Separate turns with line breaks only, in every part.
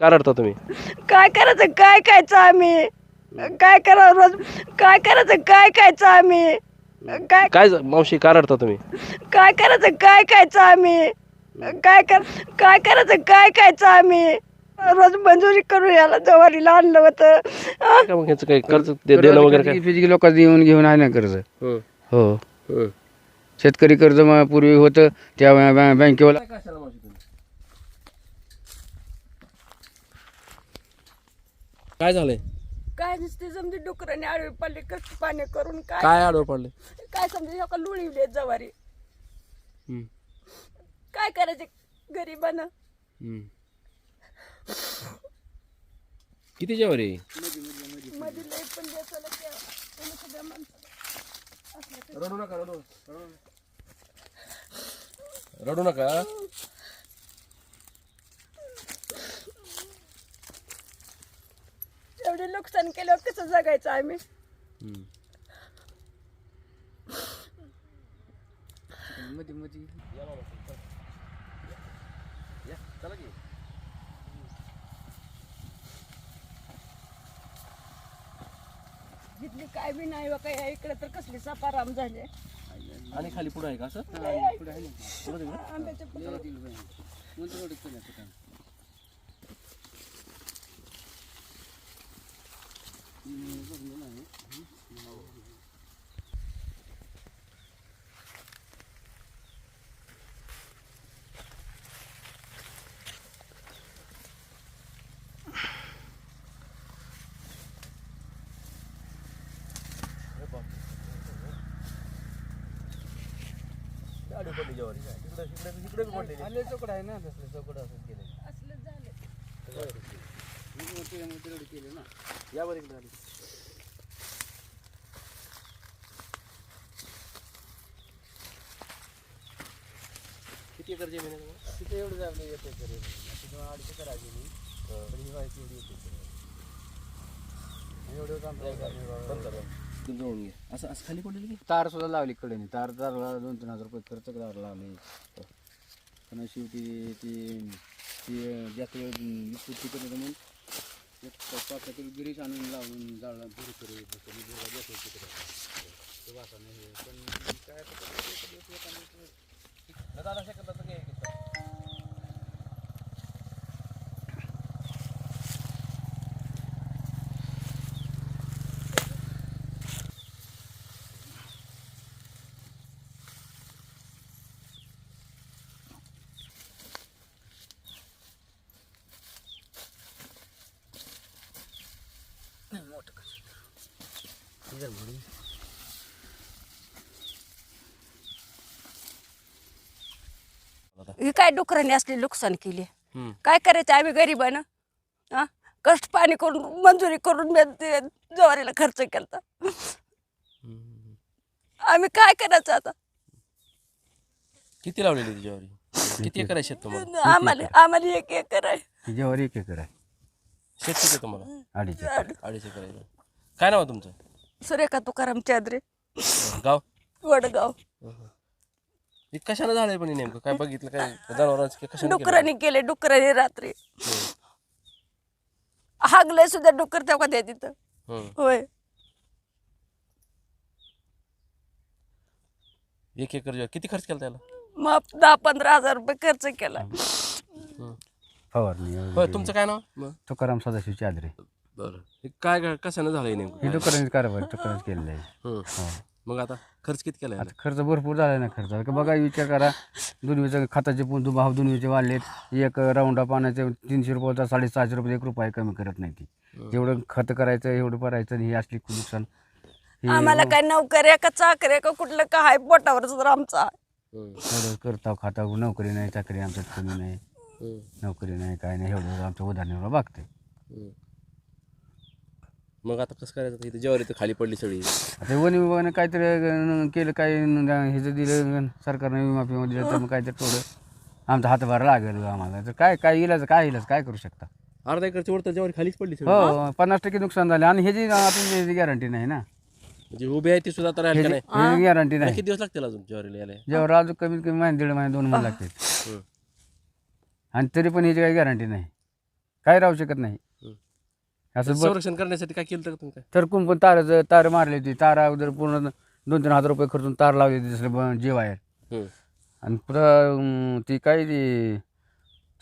का रडता तुम्ही?
काय करायचं? काय खायचं आम्ही? काय करावं रोज? काय करायचं? काय खायचं आम्ही? काय
काय झ- मावशी का रडता तुम्ही?
काय करायचं? काय खायचं आम्ही? काय कर काय करायचं? काय खायचं आम्ही? रोज मंजुरी करून याला जवारीला आणलं होतं.
काय मग ह्याचं काही कर्ज दे- देणं वगैरे काय?
फिजिकल लोकांचं येऊन घेऊन आहे ना कर्ज?
हं,
हो.
हं.
शेतकरी कर्ज मग पूर्वी होतं त्या बँकेवाला
काय झालंय?
काय नुसते समजे डुकराने आडवे पडले कष्ट पाणी करून काय
काय आडवं पडले?
काय समजे का लुळीवले जवारी?
हं,
काय करायचे गरीबानं.
किती जेवर आहे?
मध्ये पण द्यायचं त्या तुम्ही सगळ्या माणसाला.
रडू नका रडू. रडू नका.
एवढे नुकसान केल्यावर कसं जगायचं आम्ही?
हं.
जिथली काय बी नाही व काय इकडे तर कसले सपाराम झाले.
आणि खाली पुढे आहे का असं?
आंब्याचे असलं झालं
या बरं इकडे आली. किती एकर जमीन आहे तुम्हाला?
तिथे एवढं झालं येते अडीच एकर आहे मी पण ही व्हायची एवढी येते एवढं काम
बंद करा. जवळून घे असं असं खाली पडलेलं की
तार सुद्धा लावली कडेने तार तारला दोन तीन हजार रुपये खर्च तार लावले पण शेवटी ती ती जास्त वेळ विस्तृत करत म्हणून एक पाच किलो गिरीच आणून लावून जाळला बुरी करू ते वासाने हे पण काय
दादा सेकंदाचं करतात एक एक.
ही काय डुकरांनी असली नुकसान केली?
हम्म.
काय करायचं? आम्ही गरीबानं हा? कष्ट पाणी करून मंजुरी करून मी ते ज्वारीला खर्च केला. आम्ही काय करायचं आता?
किती लावलेली ती ज्वारी? किती एकर आहे शेत तुम्हाला?
आम्हाला आम्हाला एक एकर आहे.
त्याच्यावर एक एकर आहे.
शेत किती आहे तुम्हाला?
अडीच एकर.
अडीच. एकर आहे. काय नाव आहे तुमचं?
सुरेखा तुकाराम चादरे.
गाव?
वडगाव.
हे कशानं झालंय पण हे नेमकं. काय बघितलं काय जनावरांचं कशाने केलं?
डुकरांनी केले डुकरांनी रात्री. हागलंय सुद्धा डुकर तेव्हा द्या तिथं.
हम्म.
होय.
एक एकर ज्वारी किती खर्च केला त्याला?
मग दहा पंधरा हजार रुपये खर्च केला.
फवारणी.
होय तुमचं काय नाव? मग.
तुकाराम सदाशिव चादरे
बरं. हे काय काय- कशानं झालंय नेमकं?
हे डुकरांची कारभार डुकरांच केलेलं आहे.
हम्म.
हो.
मग आता खर्च किती केलाय
आता खर्च भरपूर झाला ना खर्च. आता बघा विचार करा दुनवीचं खताचे पण दु- भाव दुनवीचे वाढलेत. एक राऊंडा पाण्याचे तीनशे रुपये होता साडेसहाशे रुपये एक रुपये कमी करत नाही ती. जेवढं खत करायचं एवढं भरायचं आणि हे असली खूप नुकसान हे
आम्हाला काय नोकऱ्या का चाकऱ्या का कुठलं का हाय पोटावरच तर आमचा.
हम्म.
एवढं करता खाता नोकरी नाही चाकरी आमच्यात कमी नाही.
हम्म.
नोकरी नाही काय नाही एवढं आमच्या उदाहरणावर बघते.
हम्म. मग आता कसं करायचं? इथे ज्वारी तर खाली पडली सगळी.
आता वन विभागाने काहीतरी अं, केलं काय हे जर दिलं सरकारनं विमा फिमा दिलं तर मग काहीतरी थोडं आमचा हातभार लागेल आम्हाला. तर काय काय इलाज काय इलाज काय करू शकता?
अर्धा एकरची वरती ज्वारी खालीच पडली सगळी.
हो पन्नास टक्के नुकसान झाले. आणि ह्याची आपण गॅरंटी नाही ना?
म्हणजे उभी आहे ती सुद्धा तर राहिली का नाही?
ह्याची गॅरंटी नाही.
किती दिवस लागतील अजून ज्वारीला यायला?
जेव्हा अजून कमीत कमी महिने दीड महिने दोन महिने लागतील.
हम्म.
आणि तरी पण ह्याची काही गॅरंटी नाही. काय राहू शकत नाही. असं ब-
संरक्षण करण्यासाठी काय केलं होतं का तुम्ही काय?
तर कोण पण तार तार मारली होती तार अगोदर पूर्ण दोन तीन हजार रुपये खर्चून तार लावली होती दुसरे
हम्म.
आणि पुढं अं, ती काय ती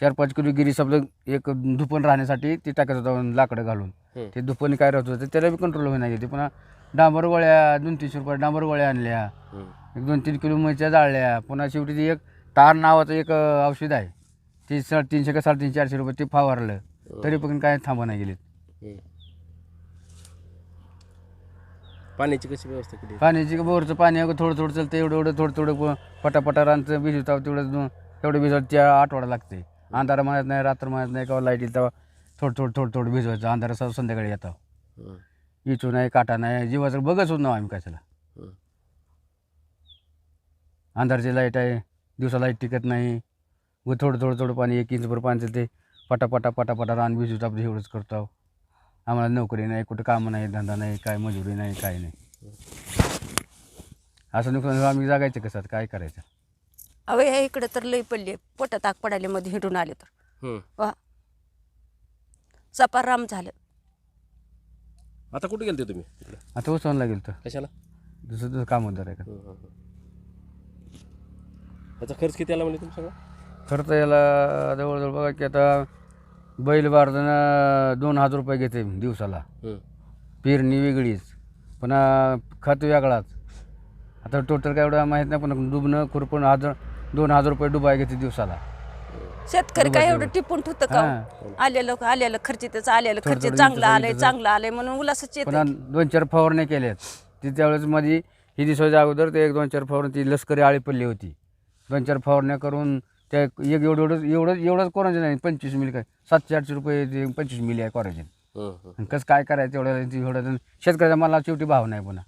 चार पाच किलो गिरी आपलं एक धुपण राहण्यासाठी ती टाकत होता लाकडं घालून.
हम्म.
ते धुपणी काय राहत होतं त्याला बी कंट्रोल होईना गेली. पुन्हा डांबर गोळ्या दोन तीनशे रुपये डांबर गोळ्या आणल्या. एक दोन तीन किलो मिरच्या जाळल्या. पुन्हा शेवटी ती एक तार नावाचं एक अं, औषध आहे. ते सा तीनशे का साडेतीनशे चारशे रुपये ते फावारलं. तरी पण काय थांबा नाही.
पाण्याची कशी व्यवस्था केली?
पाण्याची बोरचं पाणी अगं थोडं थोडं चालतं एवढं एवढं थोडं थोडं पटापटा रानचं भिजवता तेवढं दोन तेवढं भिजवत त्या आठवडा लागते अंधारा म्हणत नाही रात्र म्हणत नाही किंवा लाइट येईल तेव्हा थोडं थोडं थोडं थोडं भिजवायचं. अंधारा स- संध्याकाळी येतं. इचू नाही काटा नाही जीवाचं बघत होत ना आम्ही कशाला. अंधारची लाइट आहे दिवसा लाइट टिकत नाही. व थोडं थोडं थोडं पाणी एक इंचभर पाणी ते पटापटा पटापटा रान भिजवतो आपलं एवढंच करतो आम्हाला नोकरी नाही कुठं कामं नाही धंदा नाही काय मजुरी नाही काय नाही. असं नुकसान आम्ही जागायचं कसं आता काय करायचं?
अहो या इकडे तर लई पडली. पोटात आग पडायला मध्ये हिंडून आले तर.
हम्म.
वा. सपाराम झालं.
आता कुठे गेलते तुम्ही? तिकडे
आता उचलून लागेल तर
कशाला?
दुसरं दुसरं काम होतं का?
हम्म, हम्म, हम्म. याचा खर्च किती आला म्हणजे तुमचा
खरं तर याला जवळजवळ बघा की आता बैल बारदाना दोन हजार रुपये घेते दिवसाला. पेरणी वेगळीच पुन्हा खत वेगळाच. आता टोटल काय एवढं माहीत नाही पण डुबणं खुरपण हजार दोन हजार रुपये डुबाय घेते दिवसाला.
शेतकरी काय एवढं टिपून ठेवतं का
हां.
आलेलं आलेलं खर्च त्याचं आलेलं खर्च चांगलं आलंय चांगलं आलंय म्हणून उलासच
पुन्हा दोन चार फवारण्या केल्यात. ती त्यावेळेस मध्ये ही दिवसाच्या अगोदर ते एक दोन चार फवारणी ती लष्करी आळी पडली होती. दोन चार फवारण्या करून त्या एक एवढं एवढं एवढं एवढंच कोरायचं नाही पंचवीस मिली काय? सातशे आठशे रुपये ते पंचवीस मिली आहे कोरायचे कसं काय करायचं एवढं एवढं शेतकऱ्याचा मला शेवटी भाव नाही पुन्हा.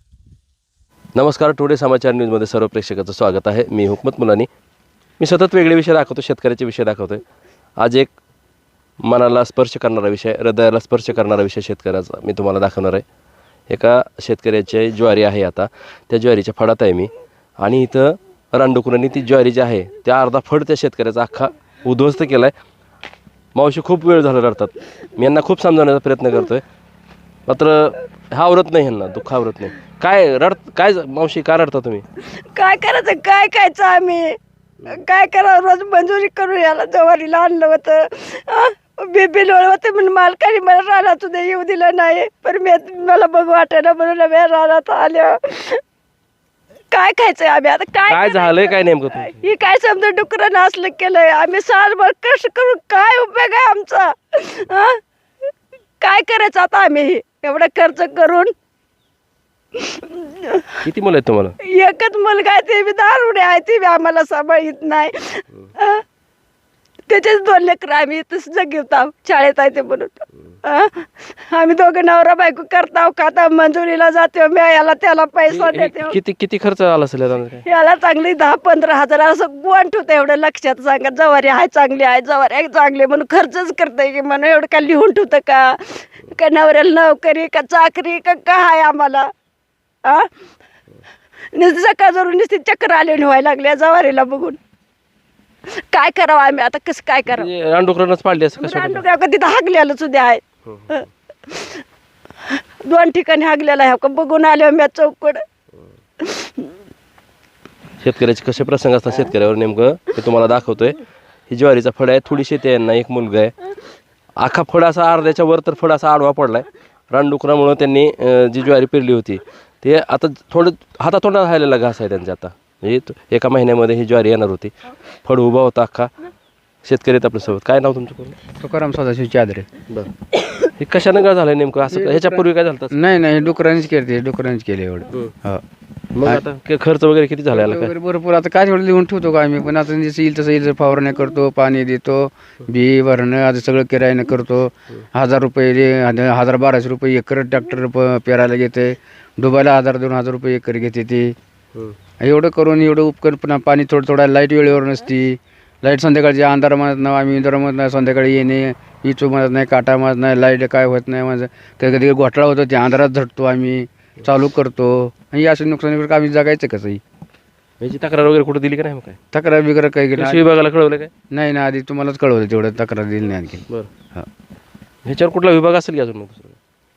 नमस्कार टुडे समाचार न्यूजमध्ये सर्व प्रेक्षकाचं स्वागत आहे. मी हुकमत मुलानी. मी सतत वेगळे विषय दाखवतो शेतकऱ्याचे विषय दाखवतोय. आज एक मनाला स्पर्श करणारा विषय हृदयाला स्पर्श करणारा विषय शेतकऱ्याचा मी तुम्हाला दाखवणार आहे. एका शेतकऱ्याची ज्वारी आहे आता. त्या ज्वारीच्या फडात आहे मी. आणि इथं रानडुकरांनी ती ज्वारी जी आहे त्या अर्धा फड त्या शेतकऱ्याचा अख्खा उद्ध्वस्त केला आहे मावशी खूप वेळ झाला रडतात. मी यांना खूप समजावण्याचा प्रयत्न करतो आहे मात्र हा आवरत नाही ह्यांना दुःख आवरत नाही. काय रड काय मावशी काय रडता तुम्ही?
काय करायचं काय खायचं आम्ही? काय करावं रोज मंजुरी करू याला जवारीला आणलं होतं. बेबी लोळ होते म्हणून मालकाने मला रानात येऊ दिलं नाही. पण मी मला बघू वाटायला म्हणून मी रानात आल्या. काय खायचंय आम्ही? आता काय
काय झालंय काय नेमकं तुमचं?
ही काय समजा डुकरानं असलं केलंय. आम्ही सालभर कष्ट करून काय उपयोग आहे आमचा? हं? काय करायचं आता आम्ही? एवढं खर्च करून?
किती मुलं आहेत तुम्हाला?
एकच मुलगा आहे ते बी दारुडे आहे. ते बी आम्हाला सांभाळीत नाही? त्याचेच दोन लेकर आम्ही इथंच जगवतो शाळेत आहे ते म्हणून? आम्ही दोघं नवरा बायको करताव खाता. मंजुरीला जातो मी याला त्याला पैसा देतो
किती किती खर्च आला असेल याला
चांगली दहा पंधरा हजार असं गोण ठेवतं एवढं लक्षात सांगा. जवारी आहे चांगली आहे जवारी आहे चांगली म्हणून खर्चच करते की म्हणून एवढं का लिहून ठेवतं का? का नवऱ्याला नोकरी का चाकरी का काय आम्हाला? आ? नुसती सकाळ जरून नुसती चक्कर आले व्हायला लागल्या जवारीला बघून. काय करावं आम्ही? आता कसं काय करावं?
म्हणजे रानडुकरांनाच पाडली असं कशा
रानडुकरं का तिथं हागलेलं सुद्धा आहे. दोन ठिकाणी हागलेलं आहे. का बघून आले मी चौकड.
शेतकऱ्याचे कसे प्रसंग असतात शेतकऱ्यावर नेमकं? हे तुम्हाला दाखवतोय. ही ज्वारीचा फळ आहे. थोडी शेती आहे यांना एक मुलगा आहे. आखा फळ असा अर्ध्याच्या वर तर फळ असा आडवा पडलाय. रानडुकरामुळं त्यांनी जी ज्वारी पेरली होती ते आता थोडं हातातोंडात राहिलेला घास आहे त्यांचा आता. म्हणजे तो- एका महिन्यामध्ये ही ज्वारी येणार होती. फळ उभा होता अख्खा शेतकरी आहेत आपल्यासोबत. काय नाव तुमचं? पूर्ण
तुकाराम सदाशिव चादरे
बरं. हे कशानं काय झालं नेमकं? असं ह्याच्यापूर्वी काय झालं?
नाही नाही डुकरांनीच केले डुकरांनीच केले एवढं. हो.
मग आता खर्च वगैरे किती झाला याला काय?
वगैरे भरपूर. आता काय थोडं लिहून ठेवतो का आम्ही? पण आता जसं येईल तसं येईल फवारण्या करतो पाणी देतो बी भरणं आता सगळं किरायानं करतो. हजार रुपये हजार हजार बाराशे रुपये एकर ट्रॅक्टर प- पेरायला घेते. डुबायला हजार दोन हजार रुपये एकर घेते ती. एवढं करून एवढं उपकरण पुन्हा पाणी थोडं थोडं लाइट वेळेवर नसती. लाइट संध्याकाळची अंधार म्हणत नाही आम्ही इंधार म्हणत नाही संध्याकाळी येणे इचू म्हणत नाही काटा म्हणत नाही लाइट काय होत नाही माझं कधी कधी घोटाळा होतो ते अंधारात झटतो आम्ही चालू करतो. आणि असे नुकसान आम्ही जगायचं कसंही
याची तक्रार वगैरे कुठे दिली का नाही मग काय?
तक्रार बिग्रार काही केली
कृषी विभागाला कळवलं काय?
नाही ना आधी तुम्हालाच कळवलं तेवढं तक्रार दिली नाही आणखी.
बरं.
हा.
ह्याच्यावर कुठला विभाग असेल की अजून मग दुसरा?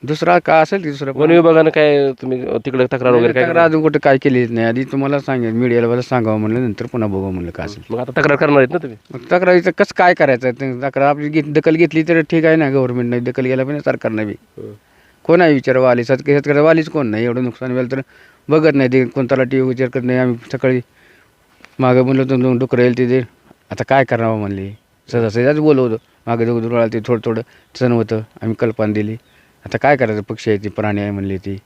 दुसरा का असेल की दुसरा
वन विभागानं काय तुम्ही तिकडे तक्रार वगैरे काय
तक्रार अजून कुठे काय केलीच नाही. आधी तुम्हाला सांगेल मीडियाला सांगावं म्हणलं नंतर पुन्हा बघू म्हणलं काय असेल.
मग आता तक्रार करणार आहेत ना तुम्ही?
मग तक्रारीचं कसं काय करायचं? ते तक्रार आपली घेत दखल घेतली तर ठीक आहे ना गव्हर्नमेंटने दखल घ्यायला पण सरकारनं बी. कोण आहे विचार वाली शेतकरी शेतकऱ्याचा वालीच कोण नाही एवढं नुकसान झालं तर बघत नाही ते कोणताला टी व्ही विचार करत नाही आम्ही सकाळी मागं म्हणलं तर दोन डुकरं येईल तिथे. आता काय करावं म्हणले? सहजा सहजाच बोलवतं मागे दोघं दुराळा ते थोडं थोडं सण होतं आम्ही कल्पना दिली. आता काय करायचं? पक्षी आहे ती प्राणी आहे म्हणली ती.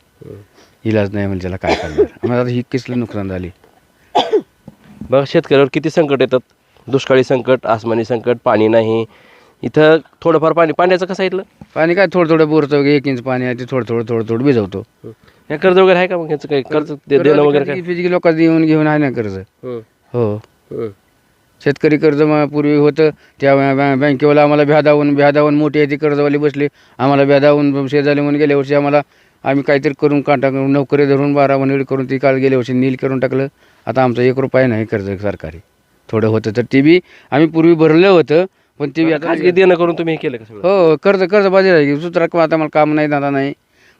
इलाज नाही म्हणजे त्याला काय करणार? आम्हाला आता ही किसलं नुकसान झाली.
बघा शेतकऱ्यावर किती संकट येतात. दुष्काळी संकट आसमानी संकट पाणी नाही. इथं थोडंफार पाणी पाण्याचं कसं आहे इथलं?
पाणी काय थोडं थोडं बोरचं एक इंच पाणी आहे ते थोडं थोडं थोडं थोडं भिजवतो.
हे कर्ज वगैरे आहे का मग ह्याचं काही? कर्ज दे- देणं वगैरे काय?
लोकांचं येऊन घेऊन आहे ना कर्ज. हो. शेतकरी कर्ज पूर्वी होतं. त्या बॅ- बँकेवाला आम्हाला भ्यादावून भ्यादावून मोठी आहे ती कर्जवाली बसली. आम्हाला भ्यादावून शेजारी म्हणून गेल्या वर्षी आम्हाला आम्ही काहीतरी करून काटा करून नोकरी धरून बारा महिने करून ती काळ गेल्या वर्षी नील करून टाकलं. आता आमचं एक रुपया नाही कर्ज सरकारी. थोडं होतं तर ती बी आम्ही पूर्वी भरलं होतं पण ती बी आता
खाजगी देणं करून तुम्ही हे केलं का सगळं?
हो कर्ज कर्ज बाजी राहील सुतरा आता मला काम नाही दादा नाही.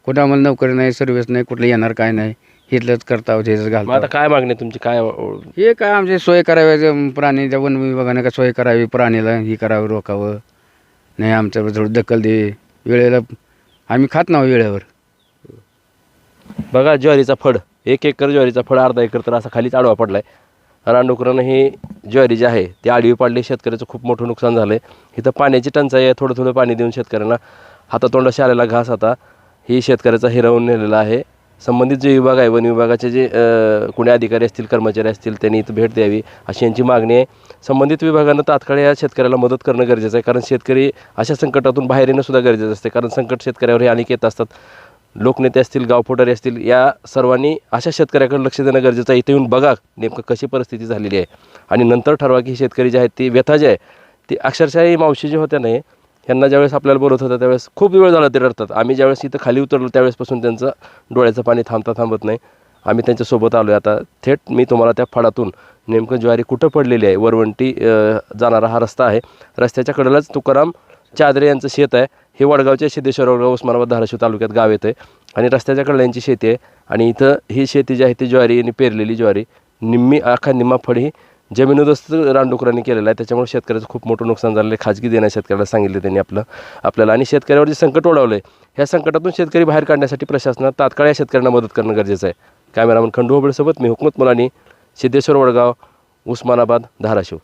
कुठं आम्हाला नोकरी नाही सर्व्हिस नाही कुठलं येणार काय नाही. इथलंच करता हेच
मग
घालता.
आता काय मागणी आहे तुमची? काय
हे काय आमचे सोय करावी जे प्राणी त्या वन विभागाने का सोय करावी प्राणीला ही करावं रोखावं. नाही आमच्यावर थोडं दखल दे. वेळेला आम्ही खात नाव वेळेवर.
बघा ज्वारीचा फड एक एकर ज्वारीचा फड अर्धा एकर तर असा खालीच आडवा पडलाय. रानडुकरानं ही ज्वारी जी आहे ती आडवी पाडली. शेतकऱ्याचं खूप मोठं नुकसान झालं आहे इथं पाण्याची टंचाई आहे. थोडं थोडं पाणी देऊन शेतकऱ्यांना हातातोंडाशी आलेला घास आता ही शेतकऱ्याचा हिरावून नेलेला आहे. संबंधित जे विभाग आहे वन विभागाचे जे कुणी अधिकारी असतील कर्मचारी असतील त्यांनी इथं भेट द्यावी अशी यांची मागणी आहे. संबंधित विभागानं तात्काळ या शेतकऱ्याला मदत करणं गरजेचं आहे. कारण शेतकरी अशा संकटातून बाहेर येणं सुद्धा गरजेचं असते. कारण संकट शेतकऱ्यावर हे अनेक येत असतात. लोकनेते असतील गावफोटारी असतील या सर्वांनी अशा शेतकऱ्याकडे लक्ष देणं गरजेचं आहे. इथे येऊन बघा नेमकं कशी परिस्थिती झालेली आहे. आणि नंतर ठरवा की शेतकरी जे आहेत ती व्यथा जी आहे ती अक्षरशः मावशी जे होत्या नाही यांना ज्यावेळेस आपल्याला बोलत होतं त्यावेळेस खूप वेळ झाला ते रडतात. आम्ही ज्यावेळेस इथं खाली उतरलो त्यावेळेसपासून त्यांचं डोळ्याचं पाणी थांबता थांबत नाही. आम्ही त्यांच्यासोबत आलो आहे आता थेट मी तुम्हाला त्या फडातून नेमकं ज्वारी कुठं पडलेली आहे वरवंटी जाणारा हा रस्ता आहे. रस्त्याच्या कडेलाच तुकाराम चादरे यांचं शेत आहे. हे वडगावच्या सिद्धेश्वर वडगाव उस्मानाबाद धाराशिव तालुक्यात गाव येतं आहे आणि रस्त्याच्या कडेला यांची शेती आहे. आणि इथं ही शेती जी आहे ती ज्वारी आणि पेरलेली ज्वारी. निम्मी अख्खा निम्मा फड ही जमीनोदस्त रानडुकरांनी केलेला आहे. त्याच्यामुळे शेतकऱ्याचं खूप मोठं नुकसान झालेलं आहे. खाजगी देण्या शेतकऱ्याला सांगितलं त्यांनी आपलं आपल्याला. आणि शेतकऱ्यावर जे संकट ओढवलं आहे ह्या संकटातून शेतकरी बाहेर काढण्यासाठी प्रशासनात तात्काळ या शेतकऱ्यांना मदत करणं गरजेचं आहे. कॅमेरामन खंडू होबळेसोबत मी हुकमत मुलानी सिद्धेश्वर वडगाव उस्मानाबाद धाराशिव.